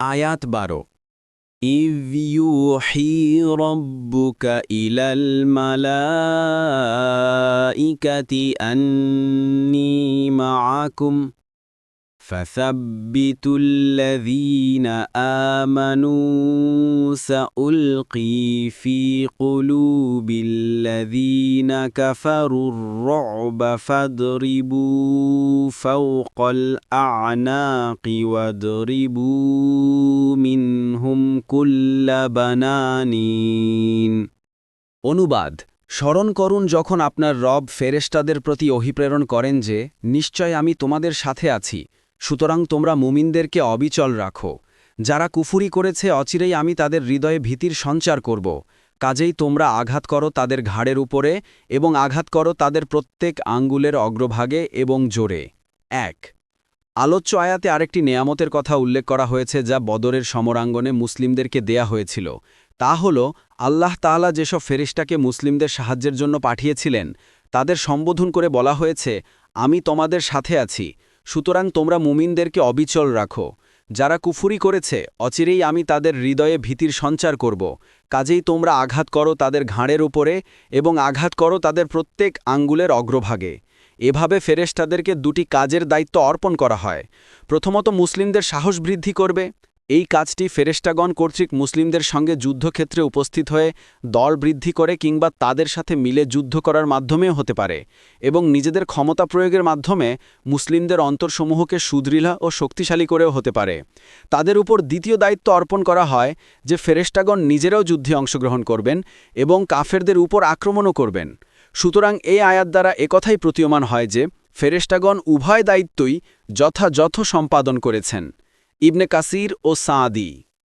আয়াত বারো إذ يوحي ربك إلى الملائكة أني معكم فثبتوا الذين آمنوا سألقي في قلوب الذين كفروا الرعب فاضربوا فوق الأعناق واضربوا منهم كل بنانين অনুবাদ স্মরণ করুন যখন আপনার রব ফেরেশতাদের প্রতি অভিপ্রেরণ করেন যে নিশ্চয় আমি তোমাদের সাথে আছি সুতরাং তোমরা মুমিনদেরকে অবিচল রাখো। যারা কুফুরি করেছে, অচিরেই আমি তাদের হৃদয়ে ভীতির সঞ্চার করব। কাজেই তোমরা আঘাত করো তাদের ঘাড়ের উপরে এবং আঘাত করো তাদের প্রত্যেক আঙ্গুলের অগ্রভাগে এবং জোরে। এক। আলোচ্য আয়াতে আরেকটি নেয়ামতের কথা উল্লেখ করা হয়েছে, যা বদরের সমরাঙ্গনে মুসলিমদেরকে দেয়া হয়েছিল। তা হল, আল্লাহ তাআলা যেসব ফেরিস্টাকে মুসলিমদের সাহায্যের জন্য পাঠিয়েছিলেন, তাদের সম্বোধন করে বলা হয়েছে, আমি তোমাদের সাথে আছি। সুতরাং তোমরা মুমিনদেরকে অবিচল রাখো। যারা কুফুরি করেছে, অচিরেই আমি তাদের হৃদয়ে ভীতির সঞ্চার করব। কাজেই তোমরা আঘাত করো তাদের ঘাড়ের উপরে এবং আঘাত করো তাদের প্রত্যেক আঙ্গুলের অগ্রভাগে। এভাবে ফেরেশতাদেরকে দুটি কাজের দায়িত্ব অর্পণ করা হয়। প্রথমত মুসলিমদের সাহস বৃদ্ধি করবে এই কাজটি ফেরেশতাগণ কর্তৃক মুসলিমদের সঙ্গে যুদ্ধক্ষেত্রে উপস্থিত হয়ে দল বৃদ্ধি করে কিংবা তাদের সাথে মিলে যুদ্ধ করার মাধ্যমেও হতে পারে এবং নিজেদের ক্ষমতা প্রয়োগের মাধ্যমে মুসলিমদের অন্তরসমূহকে সুদৃঢ় ও শক্তিশালী করেও হতে পারে। তাদের উপর দ্বিতীয় দায়িত্ব অর্পণ করা হয় যে ফেরেশতাগণ নিজেরাও যুদ্ধে অংশগ্রহণ করবেন এবং কাফেরদের উপর আক্রমণও করবেন। সুতরাং এই আয়াত দ্বারা একথাই প্রতীয়মান হয় যে, ফেরেশতাগণ উভয় দায়িত্বই যথাযথ সম্পাদন করেছেন। ইবনে কাসির ও সাদি